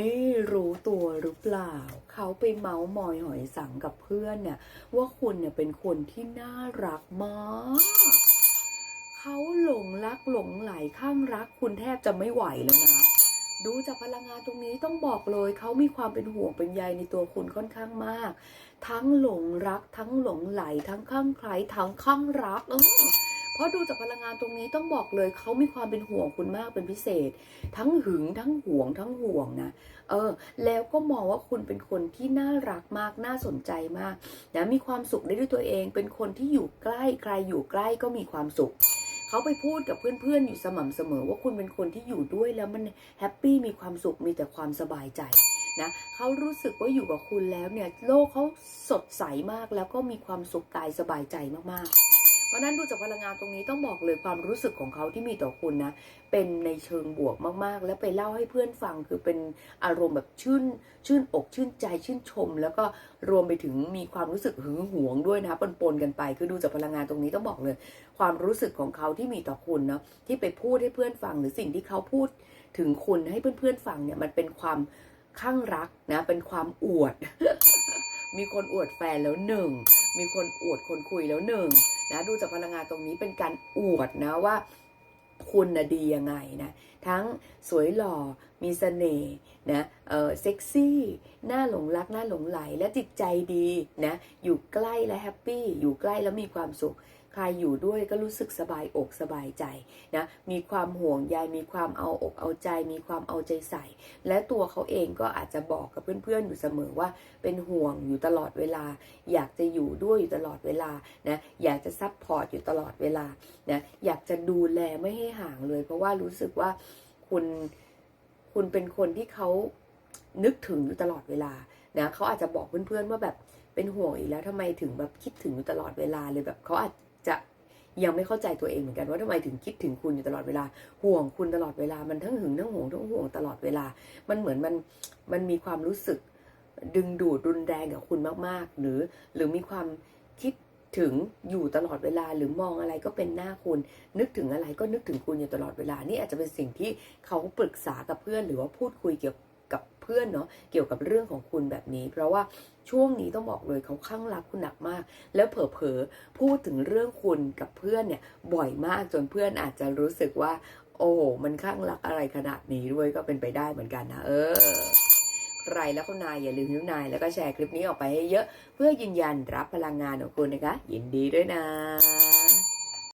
นี่รู้ตัวหรือเปล่า เขาไปเมาส์มอยหอยสังกับเพื่อนเนี่ยว่าคุณเนี่ยเป็นคนที่น่ารักมากเขาหลงรักหลงไหลข้างรักคุณแทบจะไม่ไหวแล้วนะ ดูจากพลังงานตรงนี้ต้องบอกเลยเขามีความเป็นห่วงเป็นใยในตัวคุณค่อนข้างมาก ทั้งหลงรัก ทั้งหลงไหล ทั้งข้างใครทั้งข้างรักเออ เพราะดูจากพลังงานตรงนี้ต้องบอกเลยเขามีความเป็นห่วงคุณมากเป็นพิเศษ ทั้งหึงทั้งห่วงทั้งห่วงนะเออแล้วก็มองว่าคุณเป็นคนที่น่ารักมากน่าสนใจมากนะมีความสุขได้ด้วยตัวเอง เป็นคนที่อยู่ใกล้ใครอยู่ใกล้ก็มีความสุขเขาไปพูดกับเพื่อนๆ อยู่สม่ำเสมอว่าคุณเป็นคนที่อยู่ด้วยแล้วมันแฮปปี้มีความสุขมีแต่ความสบายใจนะเขารู้สึกว่าอยู่กับคุณแล้วเนี่ยโลกเขาสดใสมากแล้วก็มีความสุขกายสบายใจมากๆ เพราะนั้นดูจากพลังงานตรงนี้ต้องบอกเลยความรู้สึกของเขาที่มีต่อคุณนะ เป็นในเชิงบวกมากๆ แล้วไปเล่าให้เพื่อนฟังคือเป็นอารมณ์แบบชื่นชื่นอกชื่นใจชื่นชม แล้วก็รวมไปถึงมีความรู้สึกหึงหวงด้วยนะคะปนๆกันไป คือดูจากพลังงานตรงนี้ต้องบอกเลย ความรู้สึกของเขาที่มีต่อคุณเนาะที่ไปพูดให้เพื่อนฟังหรือสิ่งที่เขาพูดถึงคุณให้เพื่อนๆฟังเนี่ยมันเป็นความข้างรักนะเป็นความอวด มีคนอวดแฟนแล้วหนึ่ง มีคนอวดคนคุยแล้วหนึ่ง นะดูจากพลังงานตรงนี้เป็นการอวดนะว่าคุณนะดียังไงนะทั้งสวยหล่อมีเสน่ห์นะเออเซ็กซี่หน้าหลงรักหน้าหลงไหลและจิตใจดีนะอยู่ใกล้และแฮปปี้อยู่ใกล้แล้วมีความสุข ใครอยู่ด้วยก็รู้สึกสบายอกสบายใจนะมีความห่วงใยมีความเอาอกเอาใจ มีความเอาใจใส่ และตัวเขาเองก็อาจจะบอกกับเพื่อนๆอยู่เสมอว่า เป็นห่วงอยู่ตลอดเวลา อยากจะอยู่ด้วยอยู่ตลอดเวลานะอยากจะซัพพอร์ตอยู่ตลอดเวลานะอยากจะดูแลไม่ให้ห่างเลย เพราะว่ารู้สึกว่าคุณคุณเป็นคนที่เขานึกถึงอยู่ตลอดเวลานะเขาอาจจะบอกเพื่อนๆว่าแบบเป็นห่วงอีกแล้วทำไมถึงแบบคิดถึงอยู่ตลอดเวลาเลยแบบเขาอาจ จะยังไม่เข้าใจตัวเองเหมือนกันว่าทำไมถึงคิดถึงคุณอยู่ตลอดเวลา ห่วงคุณตลอดเวลามันทั้งหึงทั้งห่วงทั้งห่วงตลอดเวลา มันเหมือนมันมันมีความรู้สึก ดึงดูดรุนแรงกับคุณมากๆ หรือหรือมีความคิดถึงอยู่ตลอดเวลาหรือมองอะไรก็เป็นหน้าคุณ นึกถึงอะไรก็นึกถึงคุณอยู่ตลอดเวลา นี่อาจจะเป็นสิ่งที่เขาปรึกษากับเพื่อนหรือว่าพูดคุยเกี่ยว กับเพื่อนเนาะเกี่ยวกับเรื่องของคุณแบบนี้ เพราะว่าช่วงนี้ต้องบอกเลยเขาข้างรักคุณหนักมาก แล้วเผลอๆพูดถึงเรื่องคุณกับเพื่อนเนี่ยบ่อยมากจนเพื่อนอาจจะรู้สึกว่า โอ้โหมันข้างรักอะไรขนาดนี้ด้วยก็เป็นไปได้เหมือนกันนะเออใครแล้วก็นายอย่าลืมนิ้วนายแล้วก็แชร์คลิปนี้ออกไปให้เยอะ เพื่อยืนยันรับพลังงานของคุณนะคะ ยินดีด้วยนะ